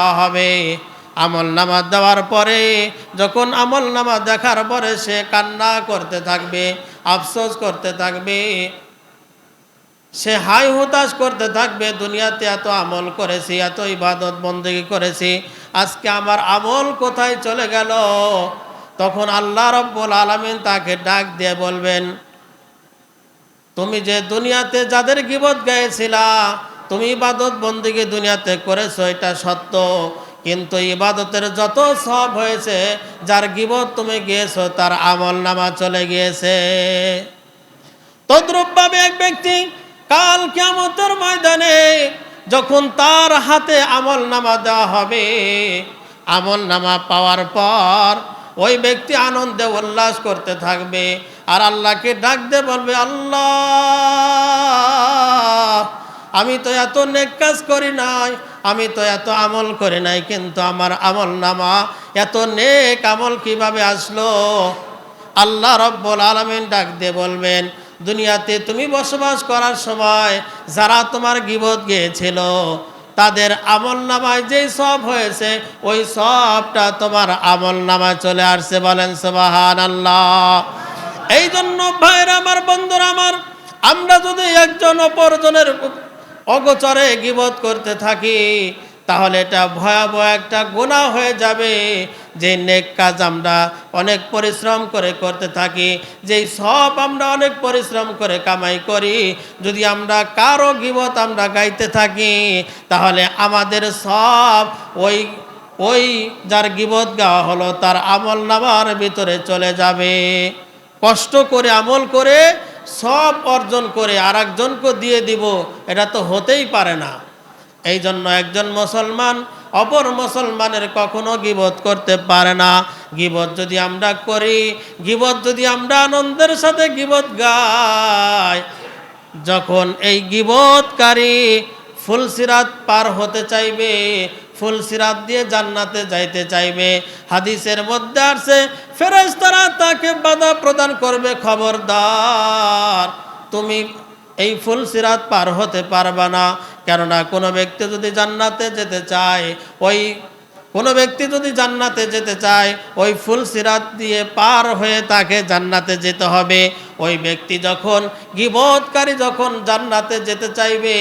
হবে। আমল নামা দেওয়ার পরে, যখন আমল নামা দেখার পরে সে কান্না করতে থাকবে, আফসোস করতে থাকবে, সে হাই হতাশ করতে থাকবে, দুনিয়াতে এত আমল করেছি, এত ইবাদত বন্দেগি করেছি, আজকে আমার আমল কোথায় চলে গেল? তখন আল্লাহ রব্বুল আলমিন তাকে ডাক দিয়ে বলবেন, তুমি যে দুনিয়াতে যাদের গিবত গাইছিলা তুমি ইবাদত বন্দিকে দুনিয়াতে করেছ, এটা সত্য। কিন্তু ইবাদতের যত সব হয়েছে, যার গিবত তুমি গিয়েছো, তার আমল নামা চলে গিয়েছে। তদ্রূপভাবে এক ব্যক্তি কাল কিয়ামতের ময়দানে যখন তার হাতে আমল নামা দেওয়া হবে, আমল নামা পাওয়ার পর ওই ব্যক্তি আনন্দে উল্লাস করতে থাকবে। আর আল্লাহকে ডাক দিয়ে বলবে, আল্লাহ! আমি তো এত নেক কাজ করি নাই, আমি তো এত আমল করি নাই, কিন্তু আমার আমল নামা, এত নেক আমল কীভাবে আসলো? আল্লাহ রব্বুল আলমিন ডাক দিয়ে বলবেন, দুনিয়াতে তুমি বসবাস করার সময় যারা তোমার গিবত গিয়েছিল, তাদের আমল নামায় যেই সব হয়েছে, ওই সবটা তোমার আমল নামায় চলে আসছে বলেন সবাহান আল্লাহ এই জন্য ভাইরা আমার, বন্ধুরা আমার, আমরা যদি একজন অপরজনের অগোচরে গিবত করতে থাকি, তাহলে এটা ভয়াবহ একটা গুণা হয়ে যাবে। যে নেক কাজ আমরা অনেক পরিশ্রম করে করতে থাকি, যেই সব আমরা অনেক পরিশ্রম করে কামাই করি, যদি আমরা কারও গিবত আমরা গাইতে থাকি, তাহলে আমাদের সব ওই ওই যার গিবত গাওয়া হলো, তার আমল নামার ভিতরে চলে যাবে। কষ্ট করে আমল করে সব অর্জন করে আর একজনকে দিয়ে দিব, এটা তো হতেই পারে না। এই জন্য একজন মুসলমান অপর মুসলমানের কখনো গিবত করতে পারে না। গিবত যদি আমরা করি, গিবত যদি আমরা আনন্দের সাথে গিবত গাই, যখন এই গিবতকারী ফুলসিরাত পার হতে চাইবে ফুলসিরাত দিয়ে জান্নাতে যাইতে চাইবে। হাদিসের মধ্যে আসছে, ফেরেশতারা তাকে বাধা প্রদান করবে, খবরদার। তুমি এই ফুল সিরাত পার হতে পারবা না, কেননা কোনো ব্যক্তি যদি জান্নাতে যেতে চায়, ওই কোনো ব্যক্তি যদি জান্নাতে যেতে চায়, ওই ফুল সিরাত দিয়ে পার হয়ে তাকে জান্নাতে যেতে হবে। ওই ব্যক্তি যখন গিবতকারী যখন জান্নাতে যেতে চাইবে,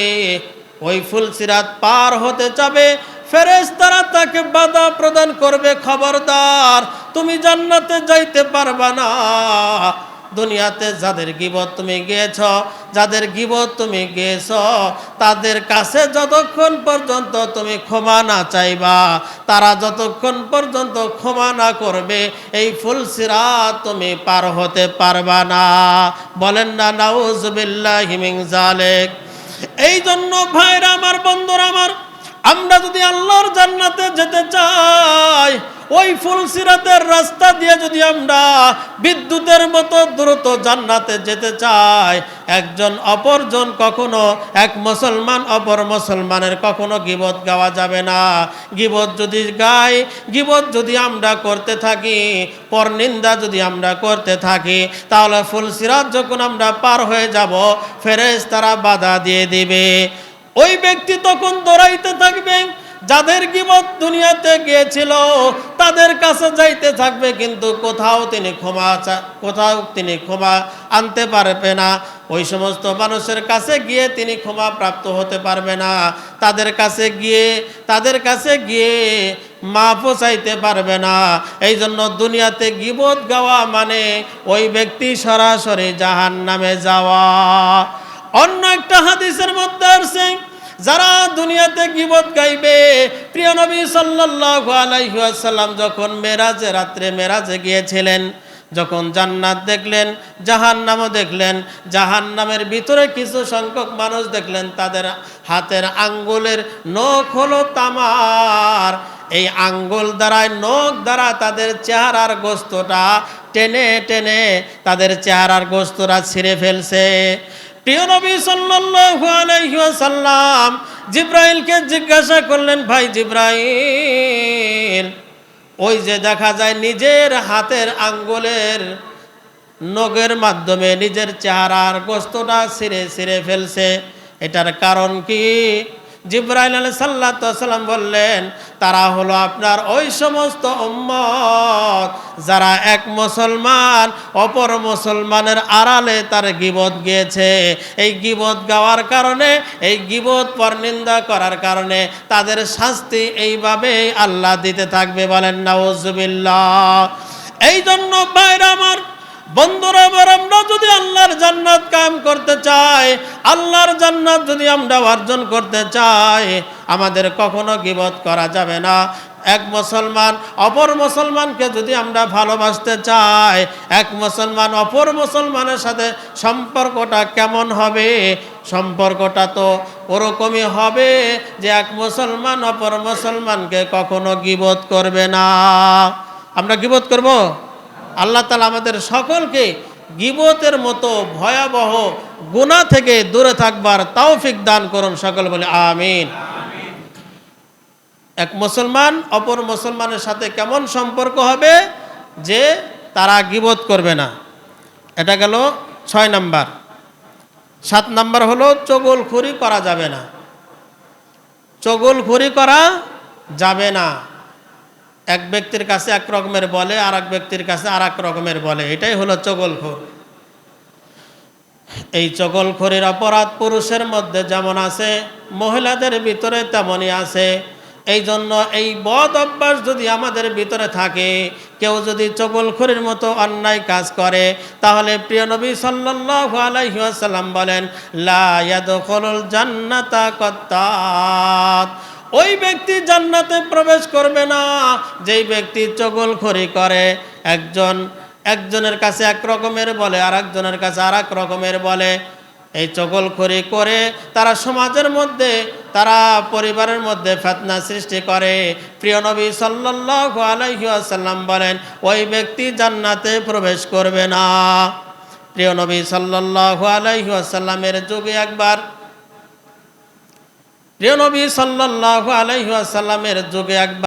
ওই ফুল সিরাত পার হতে চাবে ফেরেস তারা তাকে বাধা প্রদান করবে, খবরদার। তুমি জান্নাতে যাইতে পারবা না। দুনিয়াতে যাদের গিবত তুমি গিয়েছ, যাদের গিবত তুমি গিয়েছ, তাদের কাছে যতক্ষণ পর্যন্ত তুমি ক্ষমা না চাইবা, তারা যতক্ষণ পর্যন্ত ক্ষমা না করবে, এই ফুলসিরা তুমি পার হতে পারবা না। বলেন না, নাউজবিল্লাহ হিমিং জালেক এই জন্য ভাইরা, আমার বন্ধুরা, আমার আমরা যদি আল্লাহর জান্নাতে যেতে চাই, ওই ফুলসিরাতের রাস্তা দিয়ে যদি আমরা বিদ্যুতের মতো দ্রুত জান্নাতে যেতে চাই, একজন অপরজন কখনো, এক মুসলমান অপর মুসলমানের কখনো গিবত গাওয়া যাবে না। গিবত যদি গাই, গিবত যদি আমরা করতে থাকি, পরনিন্দা যদি আমরা করতে থাকি, তাহলে ফুলসিরাত যখন আমরা পার হয়ে যাব ফেরেজ তারা বাধা দিয়ে দিবে। ওই ব্যক্তি তখন দৌড়াইতে থাকবে, যাদের গিবত দুনিয়াতে গিয়েছিল, তাদের কাছে যাইতে থাকবে, কিন্তু কোথাও তিনি ক্ষমা কোথাও তিনি ক্ষমা আনতে পারবে না। ওই সমস্ত মানুষের কাছে গিয়ে তিনি ক্ষমা প্রাপ্ত হতে পারবে না। তাদের কাছে গিয়ে, তাদের কাছে গিয়ে মা চাইতে পারবে না। এই জন্য দুনিয়াতে গিবত গাওয়া মানে ওই ব্যক্তি সরাসরি জাহান নামে যাওয়া। অন্য একটা হাদিসের মধ্যে আসছে, যারা দুনিয়াতে গিবত গাইবে, প্রিয় নবী সাল্লাল্লাহু আলাইহি ওয়াসাল্লাম যখন মেরাজে, রাত্রে মেরাজে গিয়েছিলেন, যখন জান্নাত দেখলেন, জাহান্নামও দেখলেন, জাহান্নামের ভিতরে কিছু সংখ্যক মানুষ দেখলেন, তাদের হাতের আঙ্গুলের নখ হলো তামার। এই আঙ্গুল দ্বারায়, নখ দ্বারা তাদের চেহারার গোস্তটা টেনে টেনে তাদের চেহারার গোস্তরা ছিঁড়ে ফেলছে। প্রিয় নবী সাল্লাল্লাহু আলাইহি জিব্রাইলকে জিজ্ঞাসা করলেন, ভাই জিব্রাইল, ওই যে দেখা যায় নিজের হাতের আঙ্গুলের নখের মাধ্যমে নিজের চেহারার গোস্তটা সিরে সিরে ফেলছে, এটার কারণ কি? জিব্রাইল আলী সাল্লাম বললেন, তারা হলো আপনার ওই সমস্ত উম্মত যারা এক মুসলমান, অপর মুসলমানের আড়ালে তার গিবত গিয়েছে। এই গিবত গাওয়ার কারণে, এই গিবত পরনিন্দা করার কারণে তাদের শাস্তি এইভাবেই আল্লাহ দিতে থাকবে বলেন, নাউজুবিল্লাহ। এই জন্য বাইরে আমার বন্ধুরা আমরা যদি আল্লাহর জান্নাত কায়েম করতে চাই, আল্লাহর জান্নাত যদি আমরা অর্জন করতে চাই, আমাদের কখনো গিবত করা যাবে না। এক মুসলমান অপর মুসলমানকে যদি আমরা ভালোবাসতে চাই, এক মুসলমান অপর মুসলমানের সাথে সম্পর্কটা কেমন হবে? সম্পর্কটা তো ওরকমই হবে যে এক মুসলমান অপর মুসলমানকে কখনো গিবত করবে না। আমরা গিবত করব? আল্লাহ তালা আমাদের সকলকে গিবতের মতো ভয়াবহ গুণা থেকে দূরে থাকবার তাওফিক দান করুন সকল বলে আমিন। এক মুসলমান অপর মুসলমানের সাথে কেমন সম্পর্ক হবে যে তারা গিবত করবে না? এটা গেল ছয় নাম্বার। সাত নাম্বার হলো চগলখুরি করা যাবে না। চগলখুরি করা যাবে না। এক ব্যক্তির কাছে এক রকমের বলে আর এক ব্যক্তির কাছে আর এক রকমের বলে। এটাই হলো চগলখোর। এই চগলখোরের অপরাধ পুরুষের মধ্যে যেমন আছে, মহিলাদের ভিতরে তেমনই আছে। এই জন্য এই বদ অভ্যাস যদি আমাদের ভিতরে থাকে, কেউ যদি চগলখড়ির মতো অন্যায় কাজ করে, তাহলে প্রিয় নবী সাল্লাল্লাহু আলাইহি ওয়াসাল্লাম বলেন, লা ইয়াদখুলুল জান্নাতা কত্তাত। ওই ব্যক্তি জান্নাতে প্রবেশ করবে না। যেই ব্যক্তি চগলখড়ি করে, একজন, একজনের কাছে এক রকমের বলে আর একজনের কাছে আর এক রকমের বলে। এই চগলখড়ি করে তারা সমাজের মধ্যে, তারা পরিবারের মধ্যে ফেতনা সৃষ্টি করে। প্রিয় নবী সাল্লাল্লাহু আলাইহি বলেন, ওই ব্যক্তি জান্নাতে প্রবেশ করবে না। প্রিয় নবী সাল্লাল্লাহু আলাইহি যুগে একবার প্রিয় নবী সাল্লাল্লাহু আলাইহি ওয়াসাল্লামের যুগে একবার